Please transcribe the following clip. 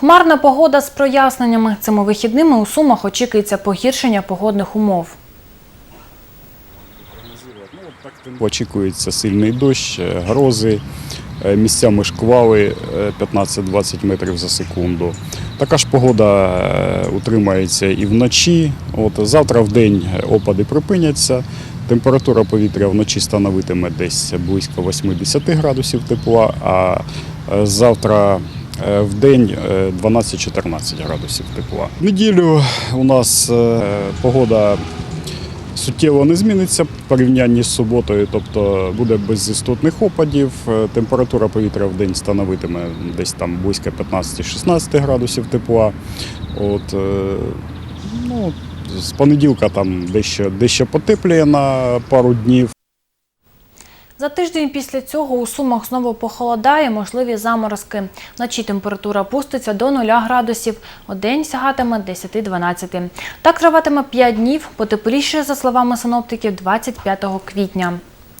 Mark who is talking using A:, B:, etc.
A: Хмарна погода з проясненнями. Цими вихідними у Сумах очікується погіршення погодних умов.
B: Очікується сильний дощ, е, грози, е, місцями шквали е, 15-20 метрів за секунду. Така ж погода е, утримається і вночі. От, завтра в день опади припиняться. Температура повітря вночі становитиме десь близько 80 градусів тепла, а е, завтра е, в день е, 12-14 градусів тепла. В неділю у нас е, погода суттєво не зміниться в порівнянні з суботою, тобто буде без істотних опадів. Е, Температура повітря в день становитиме десь там близько 15-16 градусів тепла. От, е, ну, з понеділка там дещо, дещо потепліє на пару днів.
A: За тиждень після цього у Сумах знову похолодає, можливі заморозки. Вночі температура опуститься до 0 градусів, у день сягатиме 10-12. Так триватиме 5 днів, потепліше, за словами синоптиків, 25 квітня.